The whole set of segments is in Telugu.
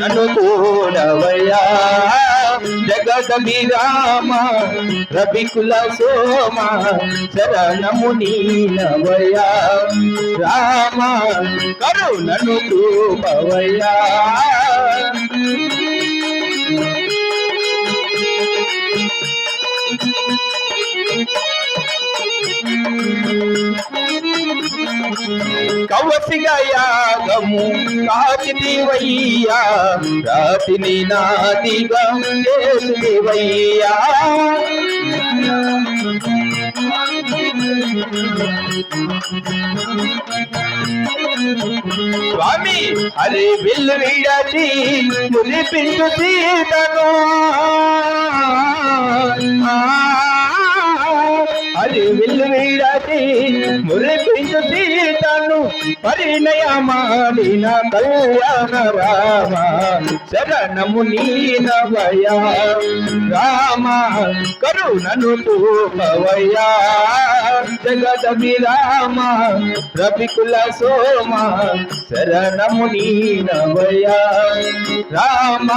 నన్ను చూడవయ్యా జగదభిరామ రవికుల సోమ శరణము నీనవయ్యా రామ కరుణను చూపవయ్యా. కవసిగా యాగము కాచిదివయ్యా రాతిని నాదిగా చేసిదివయ్యా స్వామి అరే బిల్లు విడచి మురిపించు సీతను. అది బిల్లు విడచి మురిపించు సీతను పరిణయమాడిన కళ్యాణ రామ. శరణము నీనవయా రామ కరుణను చూపవయ్యా. జగదమి రామ రవికుల సోమ. శరణము నీనవయ్యా. రామ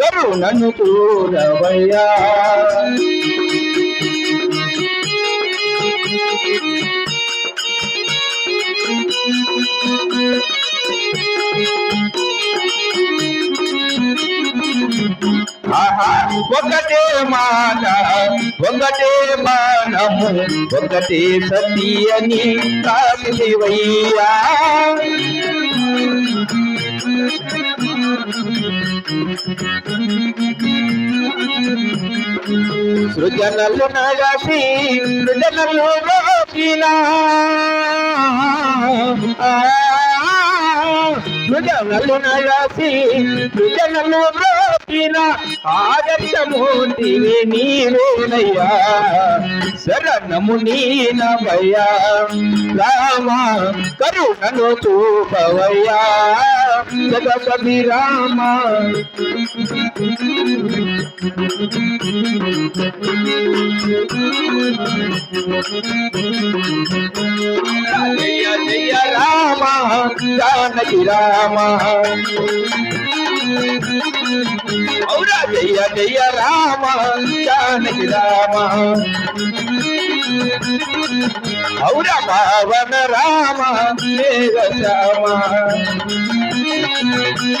కరుణను చూడవయ్యా. ఒకటే మాట ఒకటే మానము ఒకటే సతి అని కామివయ్యా సృజనలు నడసి సృజనలు రోపినా సృజనలు నడసి సృజనలు రోపిన ఆదర్శమూర్తివి నీవేనయ్యా శరణము నీనవయ్యా రామ కరుణను చూపవయ్యా. జగపతి రామ. జయ జయ రామ జానకి రామ ఔరా జయ జయ రామ జానకి రామ. ఔరా పావన రామ దేవ శ్యామ Mm-hmm.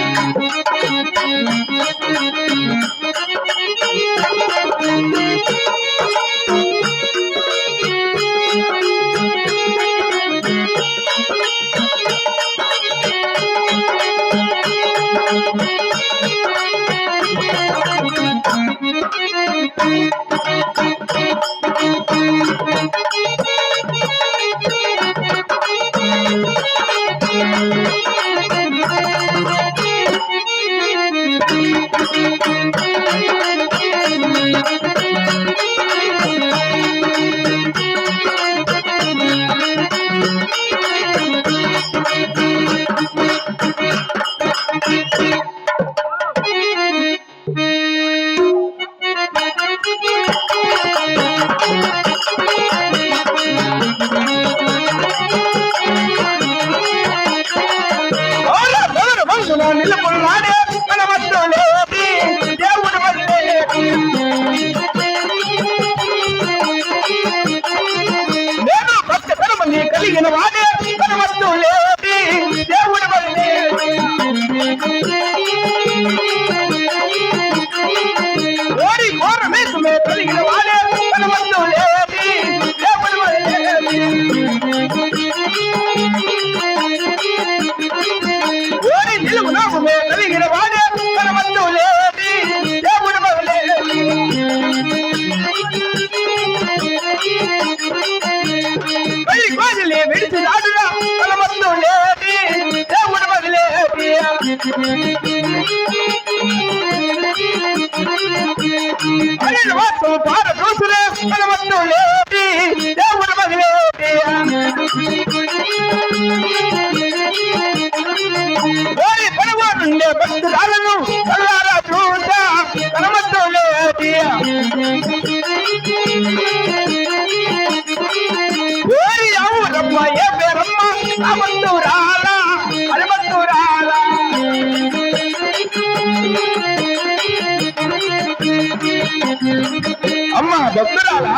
भर अच्छा ನೀನು ವಾದಿ పడవారుండే భక్తురాలను కల్లారా చూసా హనుమంతు ఓరి అవురమ్మ ఏ పేరమ్మ హనుమంతు రాలా హనుమంతు అమ్మ బంధురాలా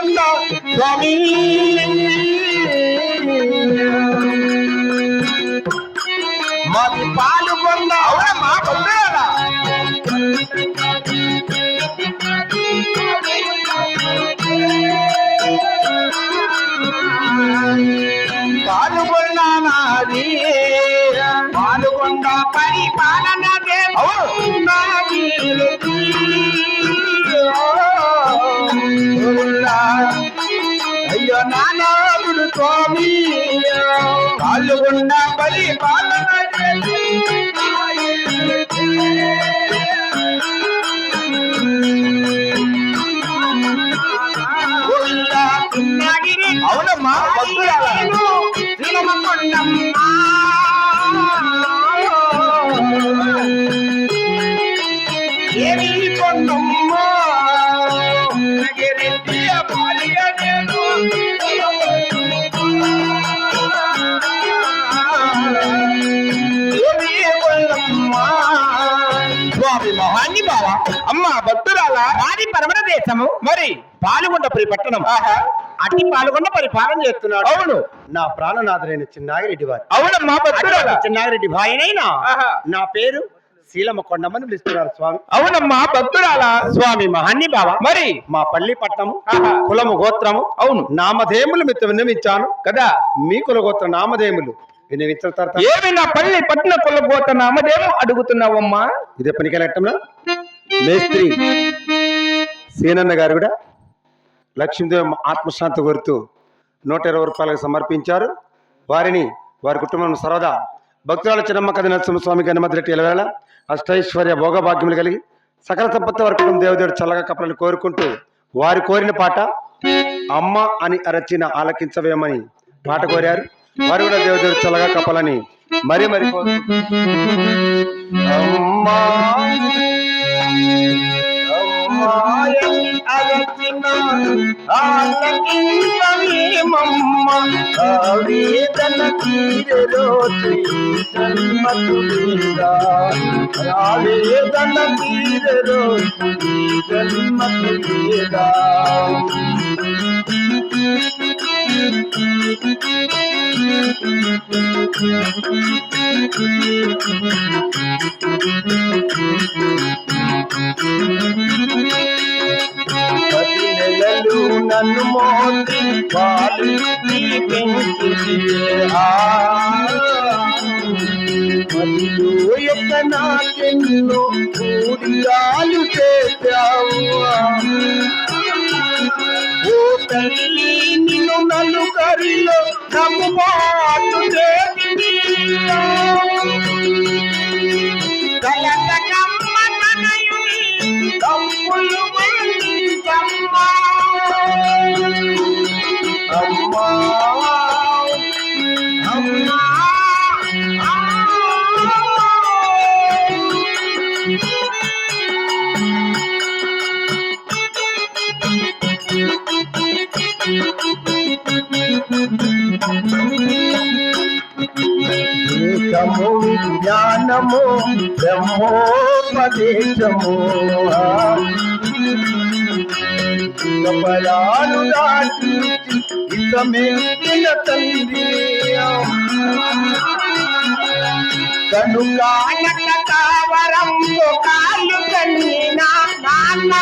పాలుగొండ స్వామి నానాదుడు స్వామి పాల్గొండ పరిపాలన అవునమ్మా భక్తురాలా వారి పరమణ దేశము. మరి? పాల్గొండపురి పట్టణం అట్టి పాల్గొండ పరిపాలన చేస్తున్నాడు. అవును. నా ప్రాణనాథులైన చిన్నాగిరెడ్డి వారు. అవునమ్మా భక్తురాల చిన్నాగిరెడ్డి భాయినైనా. నా పేరు శీలమ కొండమని పిలుస్తున్నారు స్వామి. అవునమ్మా భక్తురాల స్వామి మహాన్ని బావ. మరి? మా పల్లి పట్టణము. కులము గోత్రము అవును. నామధేములు మిత్ర విన్నవించాను. కదా? మీ కుల గోత్ర నామధేములు విన్నవించిన తర్వాత ఏమి నా పల్లి పట్టిన కొల్లబోత నామదేమో అడుగుతున్నావమ్మా? ఇదే పనికెళ్ళటంలో మేస్త్రి. సీనన్న గారు కూడా లక్ష్మీదేవి ఆత్మశాంతి కోరుతూ నూట ఇరవై రూపాయలకు సమర్పించారు. వారిని వారి కుటుంబం సరదా భక్తురాల చిన్నమ్మ కథ నరసింహస్వామి గణమద్రెట్టి ఎలవేళ అష్టైశ్వర్య భోగభాగ్యములు కలిగి సకల సంపత్తి వారి కుటుంబం దేవదేవుడు చల్లగా కప్పలని కోరుకుంటూ వారు కోరిన పాట అమ్మ అని అరచిన ఆలకించవేమని పాట కోరారు. వారు కూడా దేవదేవుడు చల్లగా కప్పలని మరీ మరి అమ్మా ఆలకించవేమమ్మ ఆవేదన తీరరోజు జన్మతులేదా ఆవేదన తీరరోజు జన్మతులేదా పిల్లలు నన్ను మోసి వాళ్ళు యొక్క నాకెన్నో కూడిగాలు చేశావు. బ్రహ్మోపదేశము కపలాలు దాటి ఇతమెక్కిన తండ్రి కనుకానక కావరం కాళ్ళు కన్నీనా నాన్న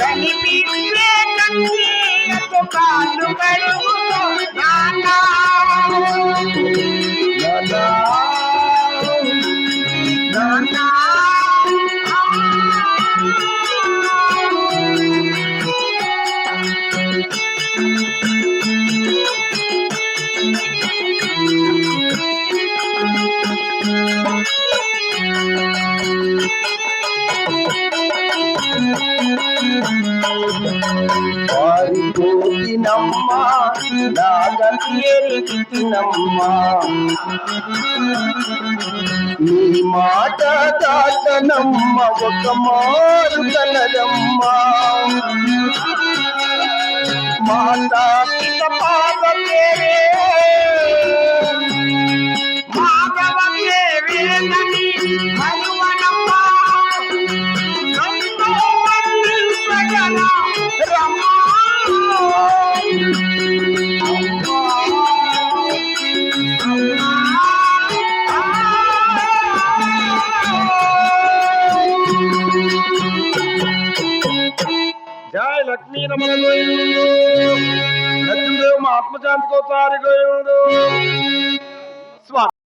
కనిపించే కన్నీయతో కాళ్ళు నాన్న నాన్న వారి నాగలియమ్మ నీ మాట తాతనమ్మ ఒక మారు కలదమ్మ మాతా పిత పాద పేరే లక్ష్మీ రమణ లక్ష్మీదేవి మా ఆత్మశాంతి